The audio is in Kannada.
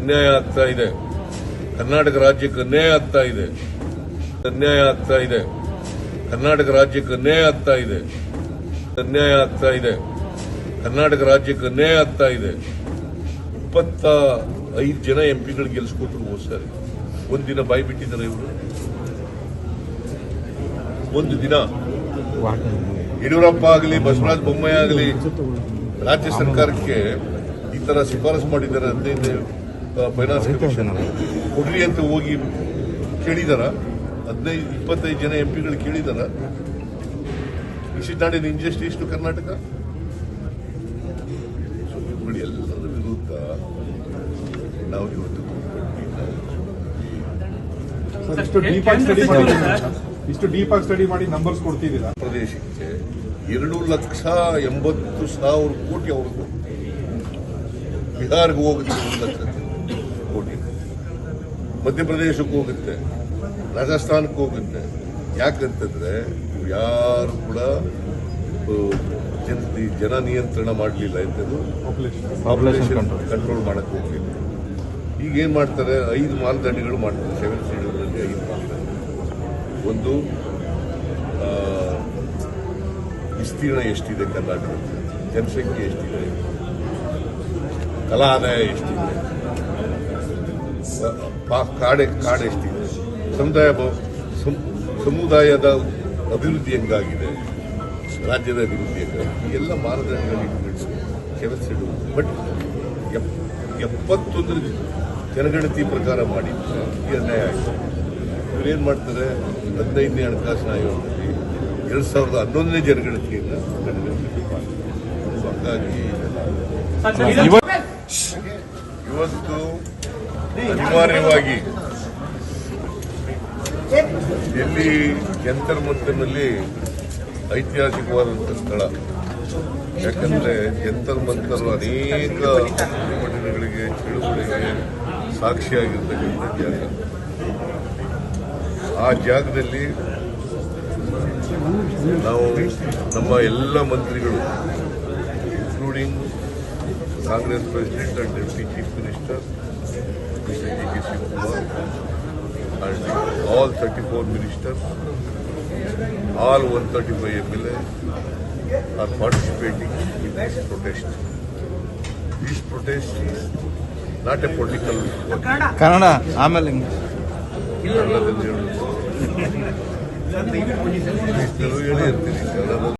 ಅನ್ಯಾಯ ಆಗ್ತಾ ಇದೆ. ಕರ್ನಾಟಕ ರಾಜ್ಯಕ್ಕೆ ಅನ್ಯಾಯ ಆಗ್ತಾ ಇದೆ. ಅನ್ಯಾಯ ಆಗ್ತಾ ಇದೆ. ಕರ್ನಾಟಕ ರಾಜ್ಯಕ್ಕೆ ಅನ್ಯಾಯ ಆಗ್ತಾ ಇದೆ. ಅನ್ಯಾಯ ಆಗ್ತಾ ಇದೆ. ಕರ್ನಾಟಕ ರಾಜ್ಯಕ್ಕೆ ಅನ್ಯಾಯ ಆಗ್ತಾ ಇದೆ. ಇಪ್ಪತ್ತ ಐದು ಜನ ಎಂಪಿಗಳು ಗೆಲ್ಸ್ಕೊಟ್ರು ಹೋದ್ ಸರಿ ಒಂದಿನ ಬಾಯಿ ಬಿಟ್ಟಿದ್ದಾರೆ ಇವರು. ಒಂದು ದಿನ. ಯಡಿಯೂರಪ್ಪ ಆಗಲಿ, ಬಸವರಾಜ ಬೊಮ್ಮಾಯಿ ಆಗಲಿ, ರಾಜ್ಯ ಸರ್ಕಾರಕ್ಕೆ ಈ ತರ ಶಿಫಾರಸು ಮಾಡಿದ್ದಾರೆ ಹದಿನೈದು ಫೈನಾನ್ಸ್ ಕಮಿಷನ್ ಕೊಡ್ರಿ ಅಂತ ಹೋಗಿ ಕೇಳಿದಾರ. ಹದಿನೈದು ಇಪ್ಪತ್ತೈದು ಜನ ಎಂಪಿಗಳು ಕೇಳಿದಾರ. Is it not in injustice to Karnataka so ಇವುಗಳು ಎಲ್ಲರ ವಿರುದ್ಧ ನಾವು ಇವತ್ತು ಇಷ್ಟು ಡೀಪ್ ಆಗಿ ಸ್ಟಡಿ ಮಾಡಿ ಇಷ್ಟು ಡೀಪ್ ಸ್ಟಡಿ ಮಾಡಿ ನಂಬರ್ಸ್ ಕೊಡ್ತಿದ್ದೀರಾ? ಪ್ರದೇಶಕ್ಕೆ ಎರಡು ಲಕ್ಷ ಎಂಬತ್ತು ಸಾವಿರ ಕೋಟಿ ಅವ್ರದ್ದು. ಬಿಹಾರ್ಗೆ ಹೋಗುತ್ತೆ ಒಂದು ಲಕ್ಷ. ಮಧ್ಯಪ್ರದೇಶಕ್ಕೆ ಹೋಗುತ್ತೆ ರಾಜಸ್ಥಾನಕ್ಕೆ ಹೋಗುತ್ತೆ. ಯಾಕಂತಂದ್ರೆ ಯಾರು ಕೂಡ ಜನ ಜನ ನಿಯಂತ್ರಣ ಮಾಡಲಿಲ್ಲ ಎಂತದ್ದು ಪಾಪ್ಯುಲೇಷನ್ ಕಂಟ್ರೋಲ್ ಮಾಡಕ್ಕೆ ಹೋಗಲಿಲ್ಲ. ಈಗ ಏನ್ ಮಾಡ್ತಾರೆ? ಐದು ಮಾನದಂಡಗಳು ಮಾಡ್ತಾರೆ. ಸೆವೆನ್ ಶೆಡ್ಯೂಲ್ನಲ್ಲಿ ಐದು ಮಾನದಂಡ ಒಂದು ವಿಸ್ತೀರ್ಣ ಎಷ್ಟಿದೆ ಕರ್ನಾಟಕ ಜನಸಂಖ್ಯೆ ಎಷ್ಟಿದೆ? ಕಲಾ ಆದಾಯ ಎಷ್ಟಿದೆ? ಕಾಡೆ ಕಾಡೆಷ್ಟಿದೆ ಸಮುದಾಯ ಸಮುದಾಯದ ಅಭಿವೃದ್ಧಿ ಹೆಂಗಾಗಿದೆ? ರಾಜ್ಯದ ಅಭಿವೃದ್ಧಿ ಹೆಂಗಾಗಿದೆ? ಈ ಎಲ್ಲ ಮಾನದಂಡಗಳು ಕೆಲಸ ಬಟ್ ಎಪ್- ಎಪ್ಪತ್ತೊಂದರ ಜನಗಣತಿ ಪ್ರಕಾರ ಮಾಡಿ ಈ ಅನ್ಯಾಯ ಆಯಿತು. ಇವರೇನು ಮಾಡ್ತಾರೆ? ಹದಿನೈದನೇ ಹಣಕಾಸಿನ ಆಯೋಗದಲ್ಲಿ ಎರಡು ಸಾವಿರದ ಹನ್ನೊಂದನೇ ಜನಗಣತಿಯನ್ನು ಜನಗಣತಿ ಮಾಡ್ತಾರೆ. ಸೊ ಇವತ್ತು ಅನಿವಾರ್ಯವಾಗಿ ಎಲ್ಲಿ ಜಂತರ್ ಮಂತರ್ನಲ್ಲಿ ಐತಿಹಾಸಿಕವಾದಂಥ ಸ್ಥಳ. ಯಾಕಂದ್ರೆ ಜಂತರ್ ಮಂತರ್ ಅನೇಕ ಸಂಘಟನೆಗಳಿಗೆ ಚಳುವಳಿಗೆ ಸಾಕ್ಷಿಯಾಗಿರ್ತಕ್ಕಂಥ ಜಾಗ. ಆ ಜಾಗದಲ್ಲಿ ನಾವು ನಮ್ಮ ಎಲ್ಲ ಮಂತ್ರಿಗಳು including Congress president and deputy chief minister K Shivakumar and all thirty four ministers all one thirty five M L A are participating in this protest this protest is not